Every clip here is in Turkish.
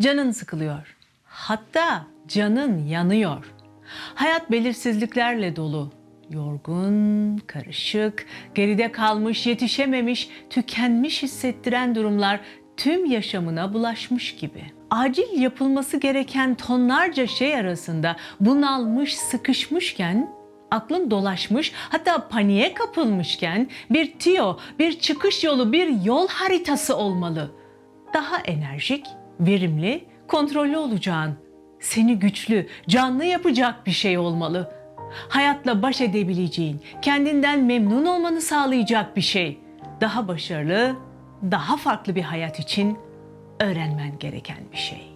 Canın sıkılıyor. Hatta canın yanıyor. Hayat belirsizliklerle dolu. Yorgun, karışık, geride kalmış, yetişememiş, tükenmiş hissettiren durumlar tüm yaşamına bulaşmış gibi. Acil yapılması gereken tonlarca şey arasında bunalmış, sıkışmışken aklın dolaşmış hatta paniğe kapılmışken bir tiyo, bir çıkış yolu, bir yol haritası olmalı. Daha enerjik, verimli, kontrollü olacağın, seni güçlü, canlı yapacak bir şey olmalı. Hayatla baş edebileceğin, kendinden memnun olmanı sağlayacak bir şey. Daha başarılı, daha farklı bir hayat için öğrenmen gereken bir şey.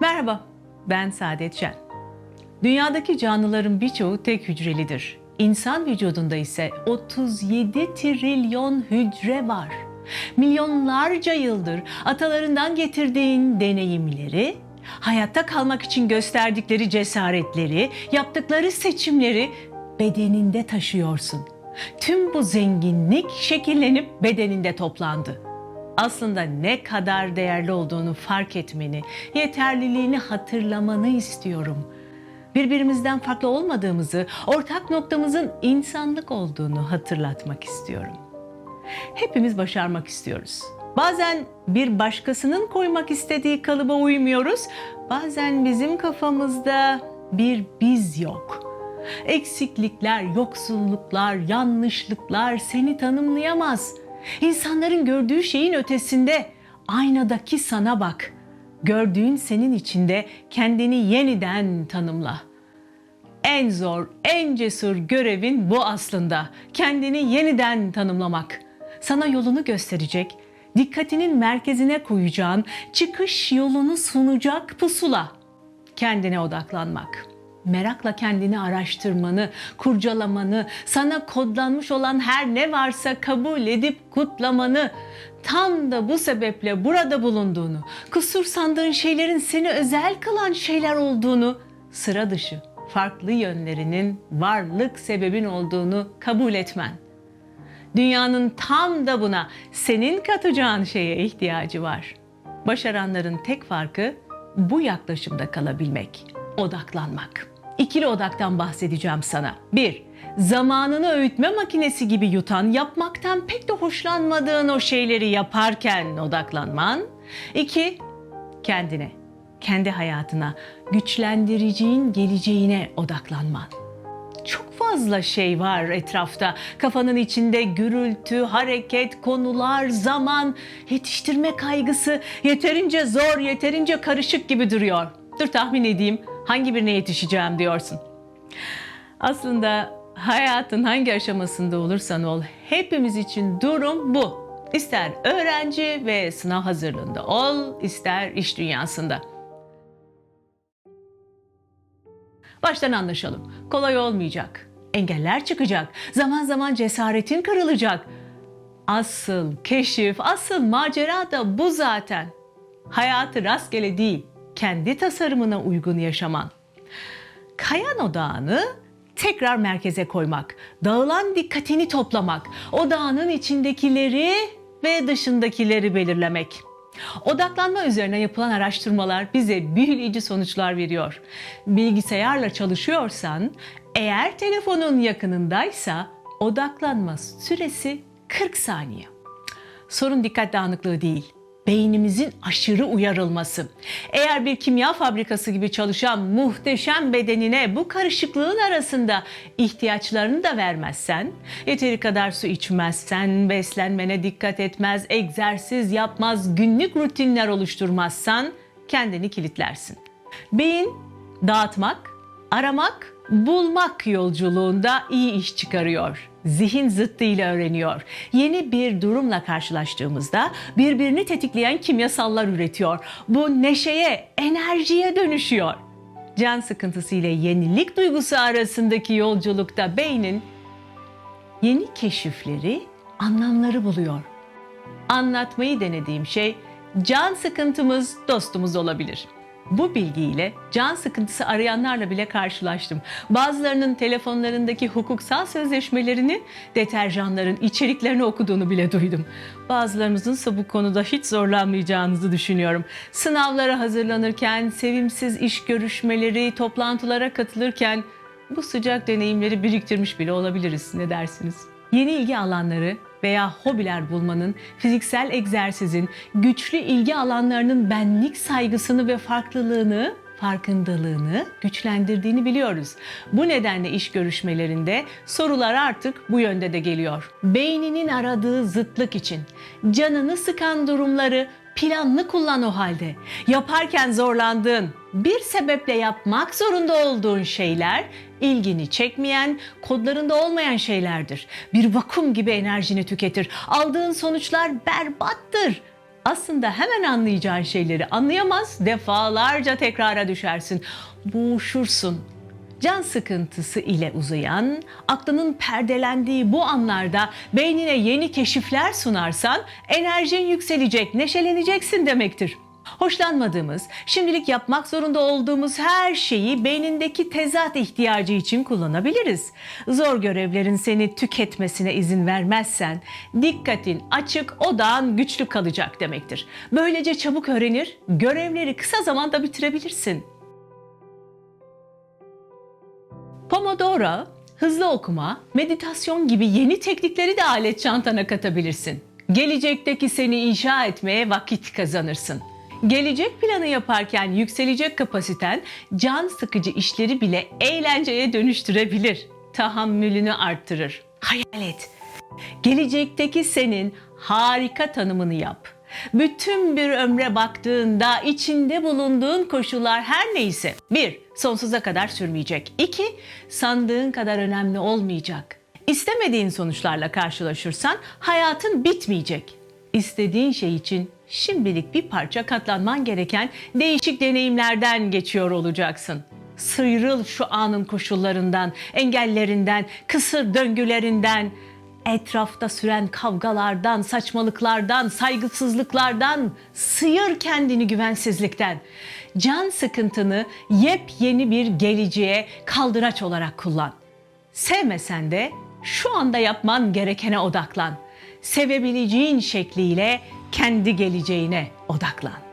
Merhaba, ben Saadet Şen. Dünyadaki canlıların birçoğu tek hücrelidir. İnsan vücudunda ise 37 trilyon hücre var. Milyonlarca yıldır atalarından getirdiğin deneyimleri, hayatta kalmak için gösterdikleri cesaretleri, yaptıkları seçimleri bedeninde taşıyorsun. Tüm bu zenginlik şekillenip bedeninde toplandı aslında ne kadar değerli olduğunu fark etmeni, yeterliliğini hatırlamanı istiyorum. Birbirimizden farklı olmadığımızı, ortak noktamızın insanlık olduğunu hatırlatmak istiyorum. Hepimiz başarmak istiyoruz. Bazen bir başkasının koymak istediği kalıba uymuyoruz. Bazen bizim kafamızda bir biz yok. Eksiklikler, yoksulluklar, yanlışlıklar seni tanımlayamaz. İnsanların gördüğü şeyin ötesinde aynadaki sana bak. Gördüğün senin içinde kendini yeniden tanımla. En zor, en cesur görevin bu aslında. Kendini yeniden tanımlamak. Sana yolunu gösterecek, dikkatinin merkezine koyacağın, çıkış yolunu sunacak pusula. Kendine odaklanmak. Merakla kendini araştırmanı, kurcalamanı, sana kodlanmış olan her ne varsa kabul edip kutlamanı, tam da bu sebeple burada bulunduğunu, kusur sandığın şeylerin seni özel kılan şeyler olduğunu, sıra dışı, farklı yönlerinin varlık sebebin olduğunu kabul etmen. Dünyanın tam da buna senin katacağın şeye ihtiyacı var. Başaranların tek farkı bu yaklaşımda kalabilmek, odaklanmak. İkili odaktan bahsedeceğim sana. 1. Zamanını öğütme makinesi gibi yutan, yapmaktan pek de hoşlanmadığın o şeyleri yaparken odaklanman. 2. Kendine, kendi hayatına, güçlendireceğin geleceğine odaklanman fazla şey var etrafta. Kafanın içinde gürültü, hareket, konular, zaman, yetiştirme kaygısı yeterince zor, yeterince karışık gibi duruyor. Dur tahmin edeyim hangi birine yetişeceğim diyorsun. Aslında hayatın hangi aşamasında olursan ol hepimiz için durum bu. İster öğrenci ve sınav hazırlığında ol, ister iş dünyasında. Baştan anlaşalım. Kolay olmayacak. Engeller çıkacak. Zaman zaman cesaretin kırılacak. Asıl keşif, asıl macera da bu zaten. Hayatı rastgele değil, kendi tasarımına uygun yaşaman. Kayan odağını tekrar merkeze koymak, dağılan dikkatini toplamak, odağının içindekileri ve dışındakileri belirlemek. Odaklanma üzerine yapılan araştırmalar bize büyüleyici sonuçlar veriyor. Bilgisayarla çalışıyorsan, eğer telefonun yakınındaysa odaklanma süresi 40 saniye. Sorun dikkat dağınıklığı değil, beynimizin aşırı uyarılması. Eğer bir kimya fabrikası gibi çalışan muhteşem bedenine bu karışıklığın arasında ihtiyaçlarını da vermezsen, yeteri kadar su içmezsen, beslenmene dikkat etmez, egzersiz yapmaz, günlük rutinler oluşturmazsan kendini kilitlersin. Beyin dağıtmak, aramak, bulmak yolculuğunda iyi iş çıkarıyor. Zihin zıttıyla öğreniyor. Yeni bir durumla karşılaştığımızda birbirini tetikleyen kimyasallar üretiyor. Bu neşeye, enerjiye dönüşüyor. Can sıkıntısı ile yenilik duygusu arasındaki yolculukta beynin yeni keşifleri, anlamları buluyor. Anlatmayı denediğim şey can sıkıntımız dostumuz olabilir. Bu bilgiyle can sıkıntısı arayanlarla bile karşılaştım. Bazılarının telefonlarındaki hukuksal sözleşmelerini, deterjanların içeriklerini okuduğunu bile duydum. Bazılarımızın ise bu konuda hiç zorlanmayacağınızı düşünüyorum. Sınavlara hazırlanırken, sevimsiz iş görüşmeleri, toplantılara katılırken bu sıcak deneyimleri biriktirmiş bile olabiliriz. Ne dersiniz? Yeni ilgi alanları veya hobiler bulmanın, fiziksel egzersizin, güçlü ilgi alanlarının benlik saygısını ve farklılığını, farkındalığını güçlendirdiğini biliyoruz. Bu nedenle iş görüşmelerinde sorular artık bu yönde de geliyor. Beyninin aradığı zıtlık için canını sıkan durumları planlı kullan o halde. Yaparken zorlandığın, bir sebeple yapmak zorunda olduğun şeyler ilgini çekmeyen, kodlarında olmayan şeylerdir. Bir vakum gibi enerjini tüketir. Aldığın sonuçlar berbattır. Aslında hemen anlayacağın şeyleri anlayamaz, defalarca tekrara düşersin. Boğuşursun. Can sıkıntısı ile uzayan, aklının perdelendiği bu anlarda beynine yeni keşifler sunarsan enerjin yükselecek, neşeleneceksin demektir. Hoşlanmadığımız, şimdilik yapmak zorunda olduğumuz her şeyi beynindeki tezat ihtiyacı için kullanabiliriz. Zor görevlerin seni tüketmesine izin vermezsen dikkatin açık, odağın güçlü kalacak demektir. Böylece çabuk öğrenir, görevleri kısa zamanda bitirebilirsin. Pomodoro, hızlı okuma, meditasyon gibi yeni teknikleri de alet çantana katabilirsin. Gelecekteki seni inşa etmeye vakit kazanırsın. Gelecek planı yaparken yükselecek kapasiten can sıkıcı işleri bile eğlenceye dönüştürebilir. Tahammülünü arttırır. Hayal et. Gelecekteki senin harika tanımını yap. Bütün bir ömre baktığında içinde bulunduğun koşullar her neyse. Bir, sonsuza kadar sürmeyecek. İki, sandığın kadar önemli olmayacak. İstemediğin sonuçlarla karşılaşırsan hayatın bitmeyecek. İstediğin şey için şimdilik bir parça katlanman gereken değişik deneyimlerden geçiyor olacaksın. Sıyrıl şu anın koşullarından, engellerinden, kısır döngülerinden, etrafta süren kavgalardan, saçmalıklardan, saygısızlıklardan, sıyır kendini güvensizlikten. Can sıkıntını yepyeni bir geleceğe kaldıraç olarak kullan. Sevmesen de şu anda yapman gerekene odaklan. Sevebileceğin şekliyle kendi geleceğine odaklan.